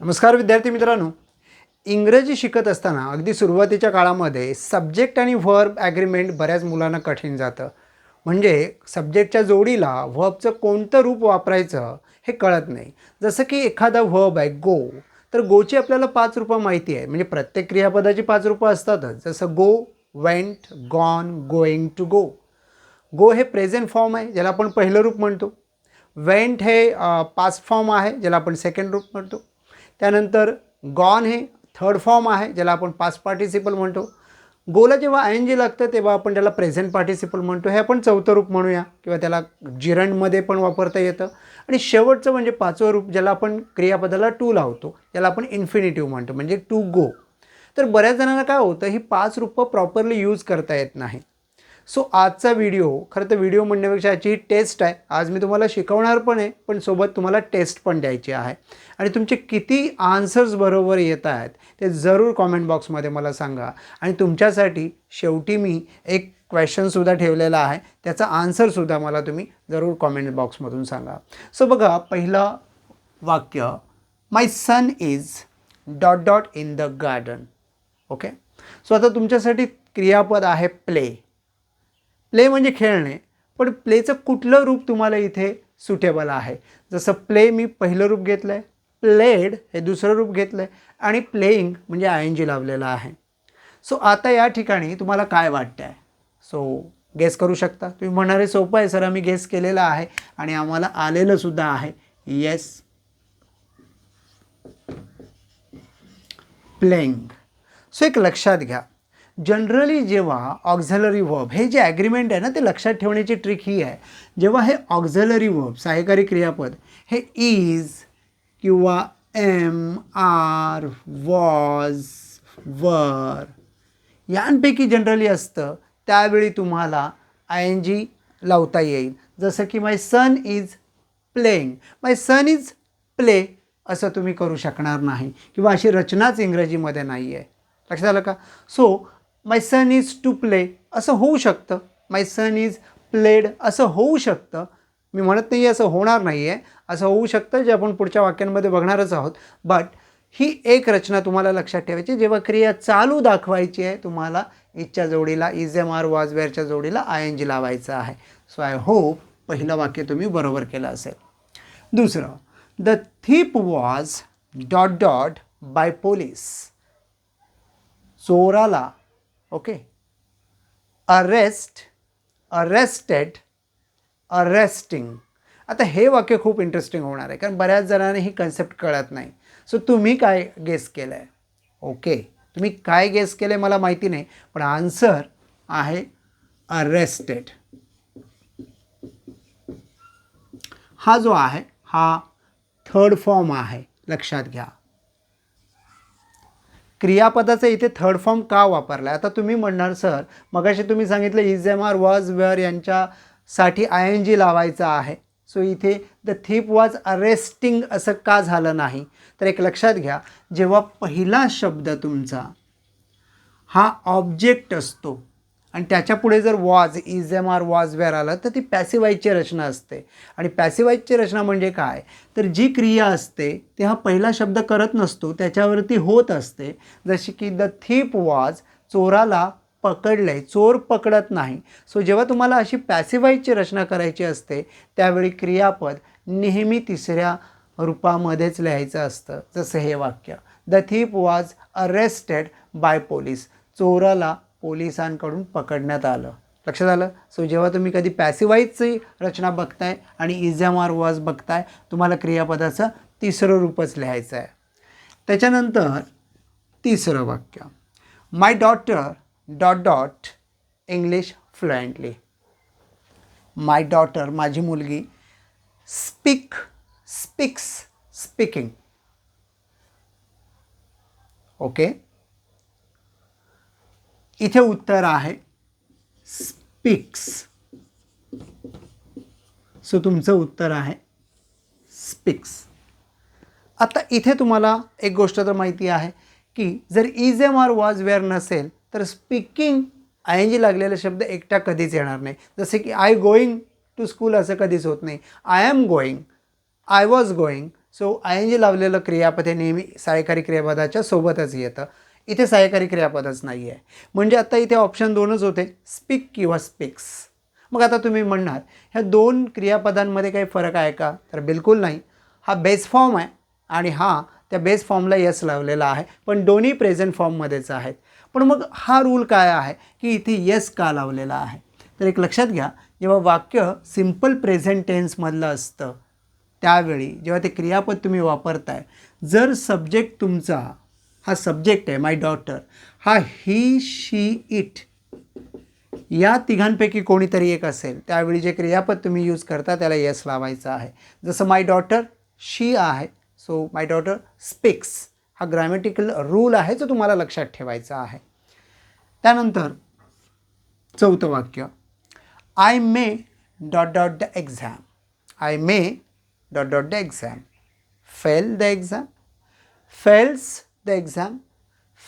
नमस्कार विद्यार्थी मित्रांनो. इंग्रजी शिकत असताना अगदी सुरुवातीच्या काळामध्ये सब्जेक्ट आणि व्हर्ब ॲग्रीमेंट बऱ्याच मुलांना कठीण जातं. म्हणजे सब्जेक्टच्या जोडीला व्हर्बचं कोणतं रूप वापरायचं हे कळत नाही. जसं की एखादा व्हर्ब आहे गो तर गोची आपल्याला पाच रूपं माहिती आहे. म्हणजे प्रत्येक क्रियापदाची पाच रूपं असतातच. जसं go went gone going to go go हे प्रेझेंट फॉर्म आहे ज्याला आपण पहिलं रूप म्हणतो. वेंट हे पास्ट फॉर्म आहे ज्याला आपण सेकंड रूप म्हणतो. त्यानंतर गॉन हे थर्ड फॉर्म आहे ज्याला आपण पास्ट पार्टिसिपल म्हणतो. गोला जेव्हा आय एन जी लागतं तेव्हा आपण त्याला प्रेझेंट पार्टिसिपल म्हणतो. हे आपण चौथं रूप म्हणूया किंवा त्याला जिरणमध्ये पण वापरता येतं. आणि शेवटचं म्हणजे पाचवं रूप ज्याला आपण क्रियापदाला टू लावतो त्याला आपण इन्फिनिटिव्ह म्हणतो म्हणजे टू गो तर बऱ्याच जणांना काय होतं ही पाच रूपं प्रॉपरली यूज करता येत नाही सो आजचा व्हिडिओ खरं तर व्हिडिओ म्हणण्यापेक्षा याची ही टेस्ट आहे. आज मी तुम्हाला शिकवणार पण आहे पण सोबत तुम्हाला टेस्ट पण द्यायची आहे. आणि तुमचे किती आन्सर्स बरोबर येत आहेत ते जरूर कॉमेंट बॉक्समध्ये मला सांगा. आणि तुमच्यासाठी शेवटी मी एक क्वेश्चनसुद्धा ठेवलेला आहे त्याचा आन्सरसुद्धा मला तुम्ही जरूर कॉमेंट बॉक्समधून सांगा. सो बघा पहिलं वाक्य my son is dot dot in the garden okay so आता तुमच्यासाठी क्रियापद आहे प्ले प्ले म्हणजे खेळणे पण प्लेचं कुठलं रूप तुम्हाला इथे सुटेबल आहे? जसं प्ले मी पहिलं रूप घेतलं आहे प्लेड हे दुसरं रूप घेतलं आहे आणि प्लेईंग म्हणजे आय एन जी लावलेलं आहे. सो आता या ठिकाणी तुम्हाला काय वाटतं आहे सो गेस करू शकता? तुम्ही म्हणणारे सोपं आहे सर आम्ही गेस केलेलं आहे आणि आम्हाला आलेलं सुद्धा आहे. येस प्लेइंग सो एक लक्षात घ्या. जनरली जेव्हा ऑक्झलरी वर्ब हे जे ॲग्रीमेंट आहे ना ते लक्षात ठेवण्याची ट्रिक ही आहे. जेव्हा हे ऑक्झलरी वर्ब सहाय्यकारी क्रियापद हे इज किंवा एम आर वॉज वर यांपैकी जनरली असतं त्यावेळी तुम्हाला आय एन जी लावता येईल. जसं की my son is playing my son is play असं तुम्ही करू शकणार नाही. किंवा अशी रचनाच इंग्रजीमध्ये नाही आहे लक्षात आलं का? So my son is to play असं होऊ शकतं. माय सन इज प्लेड असं होऊ शकतं. मी म्हणत नाही असं होणार नाही आहे असं होऊ शकतं जे आपण पुढच्या वाक्यांमध्ये बघणारच आहोत. बट ही एक रचना तुम्हाला लक्षात ठेवायची जेव्हा क्रिया चालू दाखवायची आहे तुम्हाला इजच्या जोडीला इज एम आर वाजवेअरच्या जोडीला आय एन जी लावायचं आहे. सो आय होप पहिलं वाक्य तुम्ही बरोबर केलं असेल. दुसरं the thief was dot dot by police चोराला ओके अरेस्ट अरेस्टेड अरेस्टिंग आता हे वाक्य खूप इंटरेस्टिंग होणार आहे कारण बऱ्याच जणांना ही कन्सेप्ट कळत नाही. सो तुम्ही काय गेस केलं आहे ओके तुम्ही काय गेस केलं आहे मला माहिती नाही पण आन्सर आहे अरेस्टेड हा जो आहे हा थर्ड फॉर्म आहे लक्षात घ्या. क्रियापदाचा इथे थर्ड फॉर्म का वापरला आहे आता तुम्ही म्हणणार सर मगाशी तुम्ही सांगितलं is am are was were यांच्यासाठी आय एन जी लावायचा आहे. सो इथे द थीप वॉज अरेस्टिंग असं का झालं नाही? तर एक लक्षात घ्या जेव्हा पहिला शब्द तुमचा हा ऑब्जेक्ट असतो आणि त्याच्यापुढे जर was is am are was were आलं तर ती पॅसिवाईजची रचना असते. आणि पॅसिवाईजची रचना म्हणजे काय? तर जी क्रिया असते ते हा पहिला शब्द करत नसतो त्याच्यावरती होत असते. जशी की द थीप वॉज चोराला पकडलं चोर पकडत नाही. सो जेव्हा तुम्हाला अशी पॅसिवाईजची रचना करायची असते त्यावेळी क्रियापद नेहमी तिसऱ्या रूपामध्येच लिहायचं असतं. जसं हे वाक्य the thief was arrested by police चोराला पोलिसांकडून पकडण्यात आलं. लक्षात आलं? सो जेव्हा तुम्ही कधी पॅसिवाईजची रचना बघताय आणि इझॅम आर वॉज बघताय तुम्हाला क्रियापदाचं तिसरं रूपच लिहायचं आहे त्याच्यानंतर तिसरं वाक्य. My daughter dot dot English fluently my daughter माझी मुलगी स्पीक स्पीक्स स्पीकिंग ओके इथे उत्तर आहे. स्पिक्स सो तुमचं उत्तर आहे. स्पिक्स आता इथे तुम्हाला एक गोष्ट तर माहिती आहे की जर is am are was were नसेल तर स्पीकिंग आय एन जी लागलेला शब्द एकटा कधीच येणार नाही. जसे की आय गोईंग टू स्कूल असं कधीच होत नाही. I am going I was going so I N G लावलेलं क्रियापद हे नेहमी सहाय्यकारी क्रियापदाच्या सोबतच येतं. इथे सहाय्यकारी क्रियापदच नाही आहे म्हणजे आता इथे ऑप्शन दोनच होते स्पीक किंवा स्पिक्स मग आता तुम्ही म्हणणार ह्या दोन क्रियापदांमध्ये काही फरक आहे का? तर बिलकुल नाही. हा बेस फॉर्म आहे आणि हा त्या बेस फॉर्मला यस लावलेला आहे. पण दोन्ही प्रेझेंट फॉर्ममध्येच आहेत. पण मग हा रूल काय आहे? की इथे यस का लावलेला आहे? तर एक लक्षात घ्या जेव्हा वाक्य सिंपल प्रेझेंट टेन्समधलं असतं त्यावेळी जेव्हा ते क्रियापद तुम्ही वापरताय जर सब्जेक्ट तुमचा हा सब्जेक्ट आहे माय डॉटर हा ही शी इट या तिघांपैकी कोणीतरी एक असेल. त्यावेळी जे क्रियापद तुम्ही यूज करता त्याला यस लावायचं आहे. जसं माय डॉटर शी आहे. सो माय डॉटर स्पिक्स हा ग्रॅमॅटिकल रूल आहे जो तुम्हाला लक्षात ठेवायचा आहे. त्यानंतर चौथं वाक्य. I may dot dot the exam I may dot dot the exam fail the exam fails the exam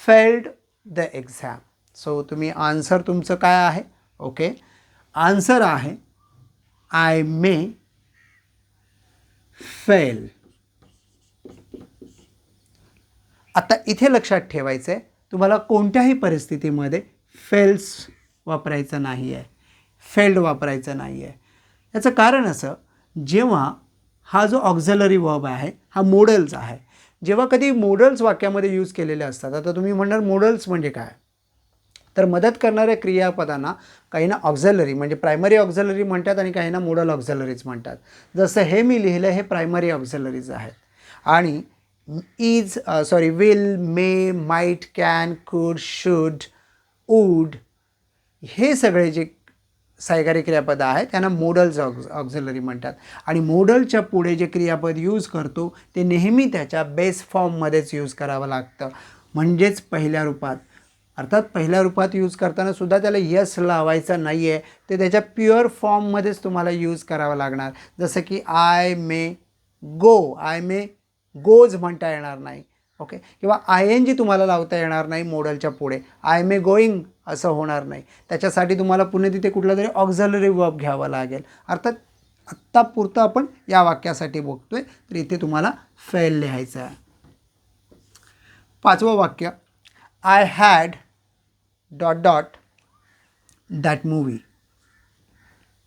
failed the exam so तुम्ही आन्सर तुमचं काय आहे? ओके आन्सर आहे आय मे फेल आता इथे लक्षात ठेवायचं आहे तुम्हाला कोणत्याही परिस्थितीमध्ये फेल्स वापरायचं नाही आहे फेल्ड वापरायचं नाही आहे याचं कारण असं जेव्हा हा जो ऑक्झलरी वर्ब आहे हा मोडल्स आहे जेव्हा कधी मोडल्स वाक्यामध्ये यूज केलेले असतात आता तुम्ही म्हणणार मोडल्स म्हणजे काय? तर मदत करणाऱ्या क्रियापदांना काहींना ऑक्झलरी म्हणजे प्रायमरी ऑक्झलरी म्हणतात आणि काहींना मोडल ऑक्झलरीज म्हणतात. जसं हे मी लिहिलं हे प्रायमरी ऑक्झलरीज आहेत. आणि is sorry will may might can could should would हे सगळे जे सहकारी क्रियापद आहे त्यांना मोडल्स ऑक्झ ऑक्झलरी म्हणतात. आणि मोडलच्या पुढे जे क्रियापद यूज करतो ते नेहमी त्याच्या बेस फॉर्ममध्येच यूज करावं लागतं. म्हणजेच पहिल्या रूपात. अर्थात पहिल्या रूपात यूज करताना सुद्धा त्याला यस लावायचं नाही आहे ते त्याच्या प्युअर फॉर्ममध्येच तुम्हाला यूज करावं लागणार. जसं की I may go I may goes म्हणता येणार नाही. ओके? किंवा आय एन जी तुम्हाला लावता येणार नाही मॉडलच्या पुढे. आय मे गोईंग असं होणार नाही. त्याच्यासाठी तुम्हाला पुणे तिथे कुठला तरी ऑक्झलरी वर्ब घ्यावा लागेल. अर्थात आत्तापुरतं आपण या वाक्यासाठी बघतोय तर इथे तुम्हाला फेल लिहायचं आहे. पाचवं वाक्य. I had dot dot that movie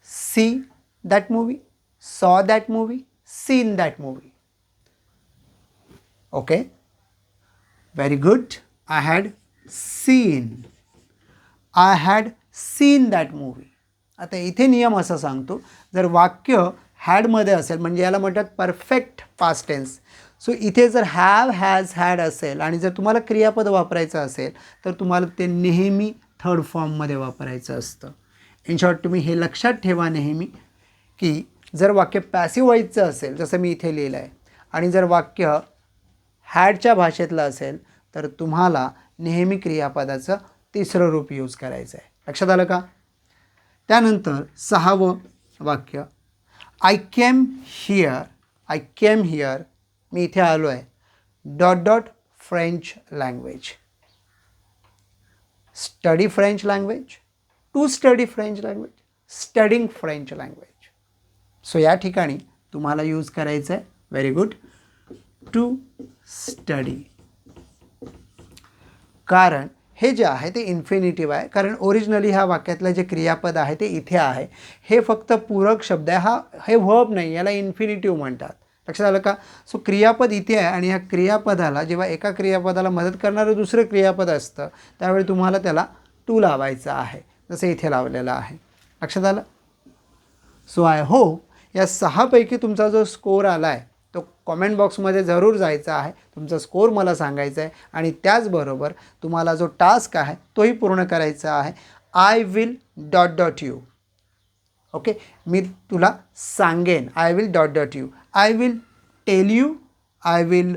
see that movie saw that movie seen that movie okay very good I had seen I had seen that movie आता इथे नियम असा सांगतो जर वाक्य हॅडमध्ये असेल म्हणजे याला म्हणतात परफेक्ट पास्ट टेन्स सो इथे जर हॅव हॅज हॅड असेल आणि जर तुम्हाला क्रियापद वापरायचं असेल तर तुम्हाला ते नेहमी थर्ड फॉर्ममध्ये वापरायचं असतं. इन शॉर्ट तुम्ही हे लक्षात ठेवा नेहमी की जर वाक्य पॅसिवाईजचं व्हायचं असेल जसं मी इथे लिहिलं आहे आणि जर वाक्य हॅडच्या भाषेतलं असेल तर तुम्हाला नेहमी क्रियापदाचं तिसरं रूप यूज करायचं आहे. लक्षात आलं का? त्यानंतर सहावं वाक्य. I came here I came here मी इथे आलो आहे. Dot dot French language study French language to study French language studying French language so या ठिकाणी तुम्हाला यूज करायचं आहे. व्हेरी गुड टू स्टडी कारण हे जे आहे ते इन्फिनिटिव्ह आहे. कारण ओरिजिनली ह्या वाक्यातलं जे क्रियापद आहे ते इथे आहे. हे फक्त पूरक शब्द आहे. हा हे व्हब नाही याला इन्फिनिटिव्ह म्हणतात. लक्षात आलं का? सो क्रियापद इथे आहे आणि ह्या क्रियापदाला जेव्हा एका क्रियापदाला मदत करणारं दुसरं क्रियापद असतं त्यावेळी तुम्हाला त्याला टू लावायचं आहे. जसं इथे लावलेलं आहे. लक्षात आलं? सो आय होप या सहापैकी तुमचा जो स्कोर आला आहे कॉमेंट बॉक्समध्ये जरूर जायचं आहे. तुमचा स्कोर मला सांगायचा आहे. आणि त्याचबरोबर तुम्हाला जो टास्क आहे तोही पूर्ण करायचा आहे. I will dot dot you okay मी तुला सांगेन. I will dot dot you I will tell you I will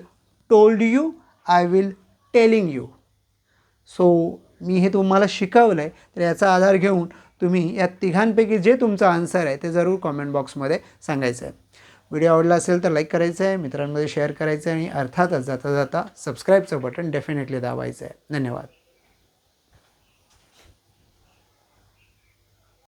told you I will telling you so मी हे तुम्हाला शिकवलं आहे तर याचा आधार घेऊन तुम्ही या तिघांपैकी जे तुमचं आन्सर आहे ते जरूर कॉमेंट बॉक्समध्ये सांगायचं आहे. व्हिडिओ आवडला असेल तर लाईक करायचं आहे मित्रांमध्ये शेअर करायचं आहे आणि अर्थातच जाता जाता सबस्क्राईबचं बटन डेफिनेटली दाबायचं आहे धन्यवाद.